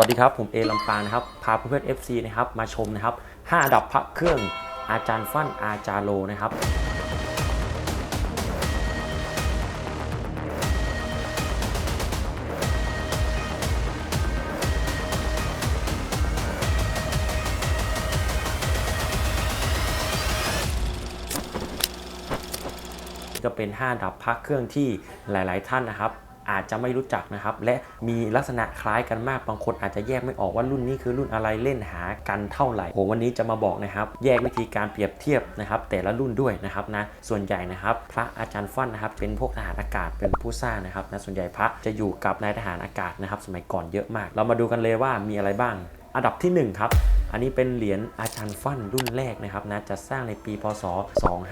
วัสดีครับ ผมเอลำปางนะครับ พาเพื่อนๆ FC นะครับ มาชมนะครับ5อันดับพระเครื่องอาจารย์ฟั่นอาจารย์โลนะครับก็เป็น5อันดับพระเครื่องที่หลาย ๆ ท่านนะครับ อาจจะไม่รู้จักนะครับ และมีลักษณะคล้ายกันมาก บางคนอาจจะแยกไม่ออกว่ารุ่นนี้คือรุ่นอะไรเล่นหากันเท่าไหร่ผมวันนี้จะมาบอกนะครับ แยกวิธีการเปรียบเทียบนะครับ แต่ละรุ่นด้วยนะครับนะส่วนใหญ่นะครับ พระอาจารย์ฟั่นนะครับ เป็นพวกทหารอากาศเป็นผู้สร้างนะครับนะส่วนใหญ่พระจะอยู่กับนายทหารอากาศนะครับ สมัยก่อนเยอะมาก เรามาดูกันเลยว่ามีอะไรบ้าง อันดับที่หนึ่งครับ อันนี้เป็นเหรียญอาจารย์ฟั่นรุ่นแรกนะครับนะจะสร้างในปีพศ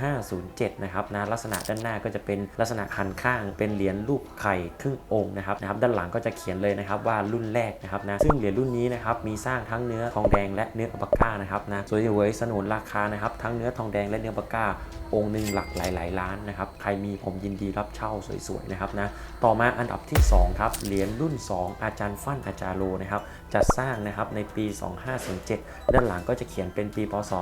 2507 นะครับนะลักษณะด้านหน้าก็จะเป็นลักษณะหันข้าง เป็นเหรียญรูปไข่ครึ่งองค์นะครับนะครับด้านหลังก็จะเขียนเลยนะครับว่ารุ่นแรกนะครับนะซึ่งเหรียญรุ่นนี้นะครับมีสร้างทั้งเนื้อทองแดงและเนื้ออัปาก้านะครับนะสวยหวยสนุนราคานะครับทั้งเนื้อทองแดงและเนื้ออัปาก้าองค์หนึ่งหลักหลายๆล้านนะครับใครมีผมยินดีรับเช่าสวยๆนะครับนะต่อมาอันดับที่2ครับเหรียญรุ่น 2 อาจารย์ฟั่นอาจารโลนะครับจะสร้างนะครับในปี 2507ด้านหลังก็จะเขียนเป็นปีพศ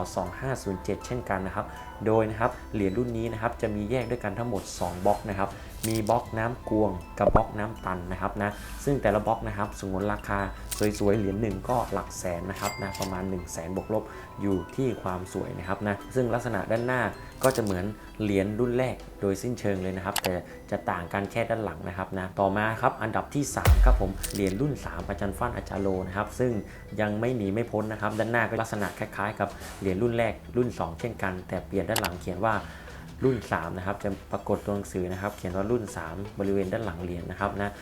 2507 เช่นกันนะครับ โดยนะครับเหรียญรุ่นนี้นะครับจะมีแยกด้วยกันทั้งหมด 2บล็อกนะครับ มีบล็อกน้ำกวงกับบล็อกน้ำตันนะครับนะซึ่งแต่ละบล็อกนะครับสมนราคาสวยๆเหรียญหนึ่งก็หลักแสนนะครับนะประมาณ 1 0 0 0 0แสนบวกลบอยู่ที่ความสวยนะครับนะซึ่งลักษณะด้านหน้าก็จะเหมือนเหรียญรุ่นแรกโดยสิ้นเชิงเลยนะครับ แต่จะต่างกันแค่ด้านหลังนะครับนะต่อมาครับอันดับที่ 3 ครับผมเหรียญรุ่น 3 อาจารย์ฟั่นอาจารย์โลนะครับซึ่งยังไม่หนีไม่พ้นนะครับ ด้านหน้าก็ลักษณะคล้ายๆ กับเหรียญรุ่นแรกรุ่น 2 เช่นกัน แต่เปลี่ยนด้านหลังเขียนว่า รุ่น 3 นะครับ จะปรากฏตัวหนังสือนะครับ เขียนว่ารุ่น 3 บริเวณด้านหลังเหรียญนะครับนะ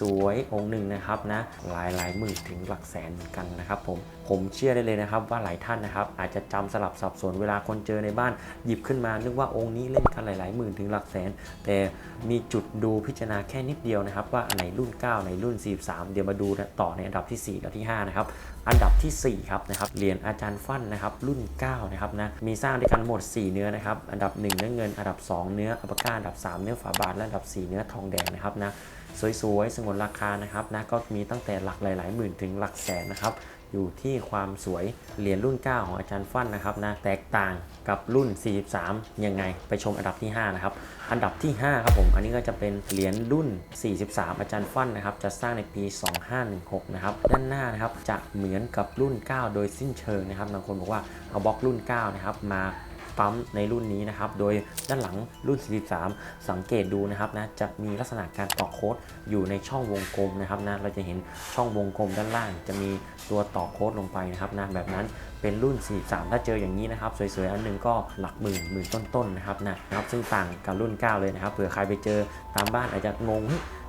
สวยๆ องค์หนึ่งนะครับนะหลายหลายหมื่นถึงหลักแสนเหมือนกันนะครับผมผมเชื่อได้เลยนะครับว่าหลายท่านนะครับ อาจจะจำสลับสับสนเวลาคนเจอในบ้านหยิบขึ้นมานึกว่าองค์นี้เล่นกันหลายๆหมื่นถึงหลักแสน แต่มีจุดดูพิจารณาแค่นิดเดียวนะครับ ว่าอันไหนรุ่น 9 ในรุ่น 43 เดี๋ยวมาดูต่อในอันดับที่ 4 และที่5นะครับอันดับทีสี่ 4 ครับนะครับเหรียญอาจารย์ฟั่นนะครับรุ่น 9 นะครับนะมีสร้างด้วยกันหมด 4 เนื้อนะครับอันดับ 1 เนื้อเงิน อันดับ 2 เนื้ออัปก้าอันดับ 3 เนื้อฝาบาทและอันดับ 4 เนื้อทองแดงนะครับนะสวยๆสงวนราคานะครับนะก็มีตั้งแต่หลักหลายๆหมื่นถึงหลักแสนนะครับ อยู่ที่ความสวยเหรียญรุ่น 9 ของอาจารย์ฟันนะครับนะแตกต่างกับรุ่น 43 ยังไง ไปชมอันดับที่ 5 นะครับ อันดับที่ 5 ครับผม อันนี้ก็จะเป็นเหรียญรุ่น 43 อาจารย์ฟันนะครับ จะสร้างในปี 2516 นะครับ ด้านหน้านะครับ จะเหมือนกับรุ่น 9 โดยสิ้นเชิงนะครับ บางคนบอกว่าเอาบล็อกรุ่น 9 นะครับ มา ปั๊มในรุ่นนี้นะครับ โดยด้านหลังรุ่น 43 สังเกตดูนะครับนะจะมีลักษณะการต่อโค้ดอยู่ในช่องวงกลมนะครับนะเราจะเห็นช่องวงกลมด้านล่าง จะมีตัวต่อโค้ดลงไปนะครับนะแบบนั้นเป็นรุ่น 43 ถ้าเจออย่างนี้นะครับ สวยๆ อันหนึงก็หลักหมื่นหมื่นต้นๆนะครับนะนะครับ ซึ่งต่างกับรุ่น 9 เลยนะครับเผื่อใครไปเจอตามบ้านอาจจะงง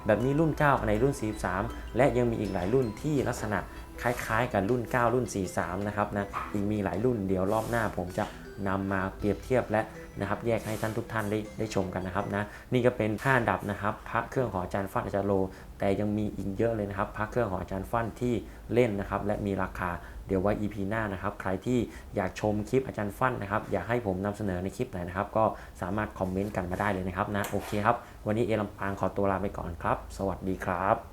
แบบนี้รุ่น9อันไหนรุ่น 43 และยังมีอีกหลายรุ่นที่ลักษณะคล้ายๆ กับรุ่น 9 รุ่น 43 นะครับนะ อีกมีหลายรุ่นเดี๋ยวรอบหน้าผมจะ นำมาเปรียบเทียบและนะครับแยกให้ท่านทุกท่านได้ได้ชมกันนะครับนะนี่ก็เป็น5อันดับนะครับพระเครื่องของอาจารย์ฟันอาจารย์โล แต่ยังมีอีกเยอะเลยนะครับพระเครื่องของอาจารย์ฟันที่เล่นนะครับและมีราคาเดี๋ยวไว้ EP หน้านะครับใครที่อยากชมคลิปอาจารย์ฟันนะครับอยากให้ผมนำเสนอในคลิปไหนนะครับก็สามารถคอมเมนต์กันมาได้เลยนะครับนะโอเคครับวันนี้เอลำปางขอตัวลาไปก่อนครับ สวัสดีครับ